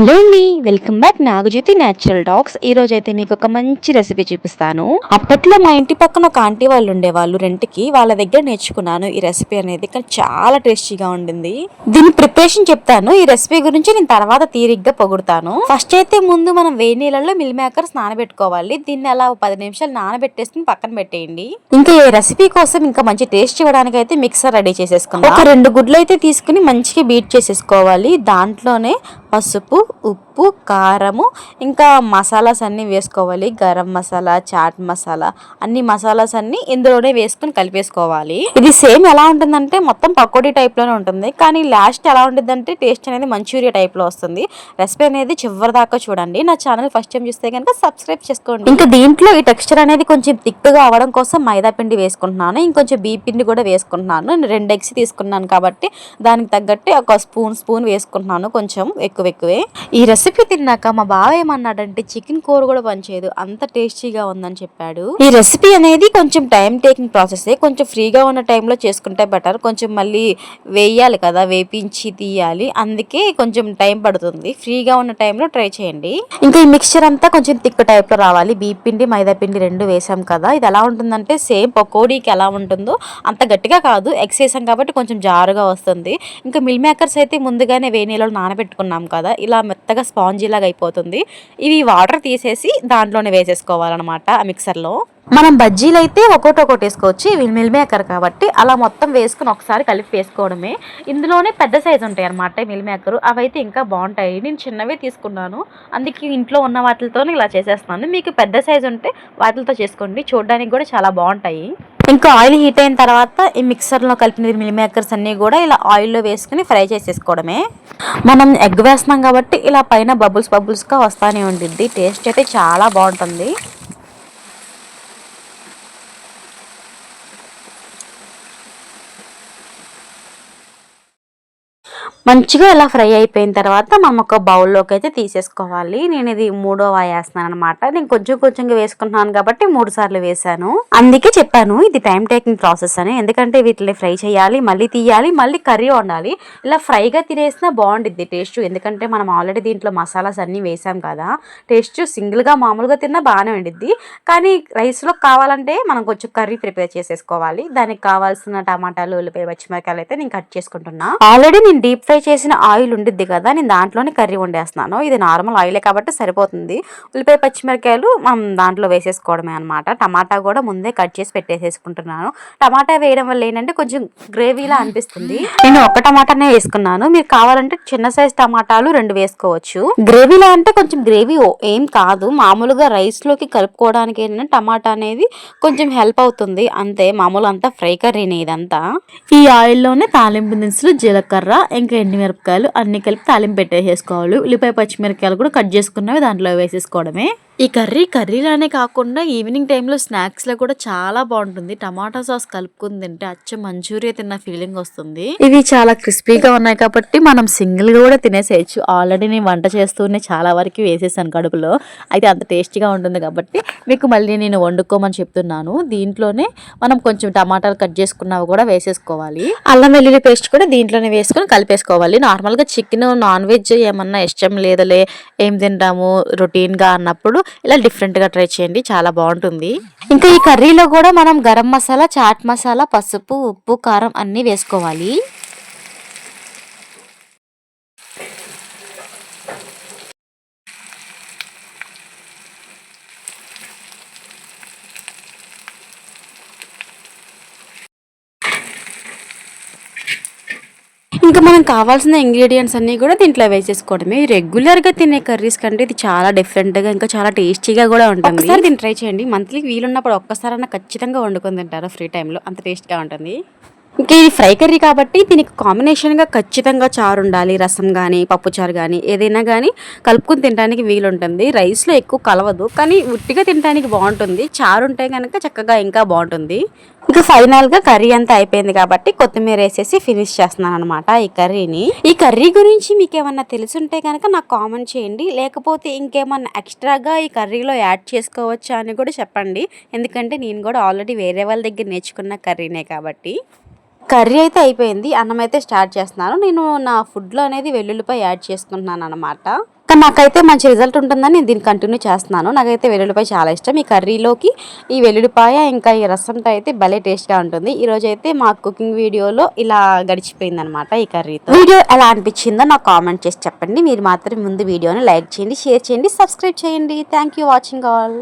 Hello అండి welcome back. Nagajyothi natural dogs ఈ రోజు అయితే మీకు ఒక మంచి రెసిపీ చూపిస్తాను. అప్పట్లో మా ఇంటి పక్కన ఒక ఆంటీ వాళ్ళు ఉండేవాళ్ళు రెంట్కి. వాళ్ళ దగ్గర నేర్చుకున్నాను ఈ రెసిపీ అనేది. కానీ చాలా టేస్టీగా ఉండింది. దీని ప్రిపరేషన్ చెప్తాను. ఈ రెసిపీ గురించి నేను తర్వాత తీరిగ్గా పొగుడతాను. ఫస్ట్ అయితే ముందు మనం వేడి నీళ్ళలో మిల్ మేకర్స్ నానబెట్టుకోవాలి. దీన్ని అలా ఒక పది నిమిషాలు నానబెట్టేసుకుని పక్కన పెట్టేయండి. ఇంకా ఈ రెసిపీ కోసం ఇంకా మంచి టేస్ట్ ఇవ్వడానికి అయితే మిక్సర్ రెడీ చేసేసుకుందాం. ఒక రెండు గుడ్లు అయితే తీసుకుని మంచిగా బీట్ చేసేసుకోవాలి. దాంట్లోనే పసుపు up ఉప్పు కారము ఇంకా మసాలాస్ అన్నీ వేసుకోవాలి. గరం మసాలా చాట్ మసాలా అన్ని మసాలాస్ అన్నీ ఇందులోనే వేసుకుని కలిపేసుకోవాలి. ఇది సేమ్ ఎలా ఉంటుందంటే మొత్తం పకోడీ టైప్లోనే ఉంటుంది. కానీ లాస్ట్ ఎలా ఉంటుందంటే టేస్ట్ అనేది మంచూరియా టైప్లో వస్తుంది. రెసిపీ అనేది చివరి దాకా చూడండి. నా ఛానల్ ఫస్ట్ టైం చూస్తే కనుక సబ్స్క్రైబ్ చేసుకోండి. ఇంకా దీంట్లో ఈ టెక్స్చర్ అనేది కొంచెం థిక్గా అవడం కోసం మైదా పిండి వేసుకుంటున్నాను. ఇంకొంచెం బీ పిండి కూడా వేసుకుంటున్నాను. రెండు ఎగ్స్ తీసుకున్నాను కాబట్టి దానికి తగ్గట్టు ఒక స్పూన్ స్పూన్ వేసుకుంటున్నాను కొంచెం ఎక్కువ ఎక్కువే. ఈ రెసిపీ రెసిపీ తిన్నాక మా బావ ఏమన్నాడంటే చికెన్ కూర కూడా పనిచేయదు అంత టేస్టీగా ఉందని చెప్పాడు. ఈ రెసిపీ అనేది కొంచెం టైం టేకింగ్ ప్రాసెస్ కొంచెం ఫ్రీగా ఉన్న టైంలో చేసుకుంటే బెటర్ కొంచెం మళ్ళీ వేయాలి కదా వేపించి తీయాలి. అందుకే కొంచెం టైం పడుతుంది. ఫ్రీగా ఉన్న టైంలో ట్రై చేయండి. ఇంకా ఈ మిక్స్చర్ అంతా కొంచెం థిక్ టైప్లో రావాలి. బీప్ పిండి మైదా పిండి రెండు వేసాం కదా ఇది ఎలా ఉంటుందంటే సేమ్ పకోడీకి ఎలా ఉంటుందో అంత గట్టిగా కాదు ఎగ్స్ వేసాం కాబట్టి కొంచెం జారుగా వస్తుంది. ఇంకా మిల్ మేకర్స్ అయితే ముందుగానే వేడి నానబెట్టుకున్నాం కదా ఇలా మెత్తగా స్పాంజీ లాగా అయిపోతుంది. ఇవి వాటర్ తీసేసి దాంట్లోనే వేసేసుకోవాలన్నమాట ఆ మిక్సర్లో. మనం బజ్జీలు అయితే ఒకటి ఒకటి వేసుకోవచ్చు. ఇవి మిల్ మేకర్ కాబట్టి అలా మొత్తం వేసుకుని ఒకసారి కలిపి వేసుకోవడమే. ఇందులోనే పెద్ద సైజు ఉంటాయి అనమాట మిల్ మేకర్. అవైతే ఇంకా బాగుంటాయి. నేను చిన్నవే తీసుకున్నాను. అందుకే ఇంట్లో ఉన్న వాటితోనే ఇలా చేసేస్తున్నాను. మీకు పెద్ద సైజు ఉంటే వాటితో చేసుకోండి. చూడడానికి కూడా చాలా బాగుంటాయి. ఇంకా ఆయిల్ హీట్ అయిన తర్వాత ఈ మిక్సర్లో కలిపిన మిల్ మేకర్స్ అన్నీ కూడా ఇలా ఆయిల్లో వేసుకుని ఫ్రై చేసేసుకోవడమే. మనం ఎగ్ వేస్తున్నాం కాబట్టి ఇలా పైన బబుల్స్ బబుల్స్గా వస్తానే ఉండిద్ది. టేస్ట్ అయితే చాలా బాగుంటుంది. మంచిగా ఇలా ఫ్రై అయిపోయిన తర్వాత మనం ఒక బౌల్లోకి అయితే తీసేసుకోవాలి. నేను ఇది మూడో వేస్తున్నాను అనమాట నేను కొంచెం కొంచెంగా వేసుకుంటున్నాను కాబట్టి మూడు సార్లు వేసాను అందుకే చెప్పాను ఇది టైం టేకింగ్ ప్రాసెస్ అని. ఎందుకంటే వీటిని ఫ్రై చేయాలి మళ్ళీ తీయాలి మళ్ళీ కర్రీ వండాలి. ఇలా ఫ్రైగా తినేసినా బాగుంటుంది టేస్ట్ ఎందుకంటే మనం ఆల్రెడీ దీంట్లో మసాలాస్ అన్నీ వేసాం కదా. టేస్ట్ సింగిల్గా మామూలుగా తిన్నా బాగానే ఉండిద్ది. కానీ రైస్లో కావాలంటే మనం కొంచెం కర్రీ ప్రిపేర్ చేసేసుకోవాలి. దానికి కావాల్సిన టమాటాలు ఉల్లిపాయ పచ్చిమిరకాయలు అయితే నేను కట్ చేసుకుంటున్నా. ఆల్రెడీ నేను డీప్ ఫ్రై చేసిన ఆయిల్ ఉండిద్ది కదా నేను దాంట్లోనే కర్రీ వండేస్తున్నాను. ఇది నార్మల్ ఆయిలే కాబట్టి సరిపోతుంది. ఉల్లిపాయ పచ్చిమిరకాయలు మనం దాంట్లో వేసేసుకోవడమే అనమాట టమాటా కూడా ముందే కట్ చేసి పెట్టేసేసుకుంటున్నాను. టమాటా వేయడం వల్ల ఏంటంటే కొంచెం గ్రేవీలా అనిపిస్తుంది. నేను ఒక టమాటానే వేసుకున్నాను. మీరు కావాలంటే చిన్న సైజ్ టమాటాలు రెండు వేసుకోవచ్చు. గ్రేవీలా అంటే కొంచెం గ్రేవీ ఏం కాదు. మామూలుగా రైస్లోకి కలుపుకోవడానికి ఏంటంటే టమాటా అనేది కొంచెం హెల్ప్ అవుతుంది. అంతే మామూలు అంతా ఫ్రై కర్రీనే ఇదంతా. ఈ ఆయిల్లోనే తాలింపు దినుసులు జీలకర్ర ఇంకా ఎండుమిరపకాయలు అన్ని కలిపి తాలింపు పెట్టేసేసుకోవాలి. ఉల్లిపాయ పచ్చిమిరపకాయలు కూడా కట్ చేసుకున్నవి దాంట్లో వేసేసుకోవడమే. ఈ కర్రీ కర్రీలానే కాకుండా ఈవినింగ్ టైంలో స్నాక్స్లో కూడా చాలా బాగుంటుంది. టమాటా సాస్ కలుపుకుని తింటే అచ్చ మంచూరియా తిన్న ఫీలింగ్ వస్తుంది. ఇవి చాలా క్రిస్పీగా ఉన్నాయి కాబట్టి మనం సింగిల్గా కూడా తినేసేయచ్చు. ఆల్రెడీ నేను వంట చేస్తూనే చాలా వరకు వేసేసాను కడుపులో. అయితే అంత టేస్టీగా ఉంటుంది కాబట్టి మీకు మళ్ళీ నేను వండుకోమని చెప్తున్నాను. దీంట్లోనే మనం కొంచెం టమాటాలు కట్ చేసుకున్నవి కూడా వేసేసుకోవాలి. అల్లం వెల్లుల్లి పేస్ట్ కూడా దీంట్లోనే వేసుకొని కలిపేసుకోవాలి. నార్మల్గా చికెన్ నాన్ వెజ్ ఏమన్నా ఇష్టం లేదలే ఏం తింటాము రొటీన్గా అన్నప్పుడు ఇలా డిఫరెంట్గా ట్రై చేయండి. చాలా బాగుంటుంది. ఇంకా ఈ కర్రీలో కూడా మనం గరం మసాలా చాట్ మసాలా పసుపు ఉప్పు కారం అన్నీ వేసుకోవాలి. ఇంకా మనం కావాల్సిన ఇంగ్రీడియంట్స్ అన్నీ కూడా దీంట్లో వేసేసుకోవడమే రెగ్యులర్గా తినే కర్రీస్ కంటే ఇది చాలా డిఫరెంట్గా ఇంకా చాలా టేస్టీగా కూడా ఉంటుంది. ఒకసారి దీన్ని ట్రై చేయండి. మంత్లీ వీలున్నప్పుడు ఒక్కసారైనా ఖచ్చితంగా వండుకొని తింటారు? ఫ్రీ టైంలో అంత టేస్ట్గా ఉంటుంది. ఇంకా ఇది ఫ్రై కర్రీ కాబట్టి దీనికి కాంబినేషన్గా ఖచ్చితంగా చారు ఉండాలి రసం కానీ పప్పుచారు కానీ ఏదైనా కానీ కలుపుకుని తినడానికి వీలుంటుంది. రైస్లో ఎక్కువ కలవదు కానీ ఉట్టిగా తినడానికి బాగుంటుంది. చారు ఉంటే కనుక చక్కగా ఇంకా బాగుంటుంది. ఇంకా ఫైనల్గా కర్రీ అంతా అయిపోయింది కాబట్టి కొత్తిమీర వేసేసి ఫినిష్ చేస్తున్నాను అనమాట ఈ కర్రీని. ఈ కర్రీ గురించి మీకు ఏమన్నా తెలుసుంటే కనుక నాకు కామెంట్ చేయండి. లేకపోతే ఇంకేమన్నా ఎక్స్ట్రాగా ఈ కర్రీలో యాడ్ చేసుకోవచ్చా అని కూడా చెప్పండి. ఎందుకంటే నేను కూడా ఆల్రెడీ వేరే వాళ్ళ దగ్గర నేర్చుకున్న కర్రీనే కాబట్టి. కర్రీ అయితే అయిపోయింది అన్నం అయితే స్టార్ట్ చేస్తున్నాను. నేను నా ఫుడ్లో అనేది వెల్లుల్లిపాయ యాడ్ చేసుకుంటున్నాను అనమాట కానీ నాకైతే మంచి రిజల్ట్ ఉంటుందని నేను దీన్ని కంటిన్యూ చేస్తున్నాను. నాకైతే వెల్లుల్లిపాయ చాలా ఇష్టం. ఈ కర్రీలోకి ఈ వెల్లుల్లిపాయ ఇంకా ఈ రసంతో అయితే భలే టేస్ట్గా ఉంటుంది. ఈరోజు అయితే మా కుకింగ్ వీడియోలో ఇలా గడిచిపోయింది అనమాట ఈ కర్రీతో. వీడియో ఎలా అనిపించిందో నాకు కామెంట్ చేసి చెప్పండి. మీరు మాత్రం ముందు వీడియోని లైక్ చేయండి షేర్ చేయండి సబ్స్క్రైబ్ చేయండి. Thank you watching all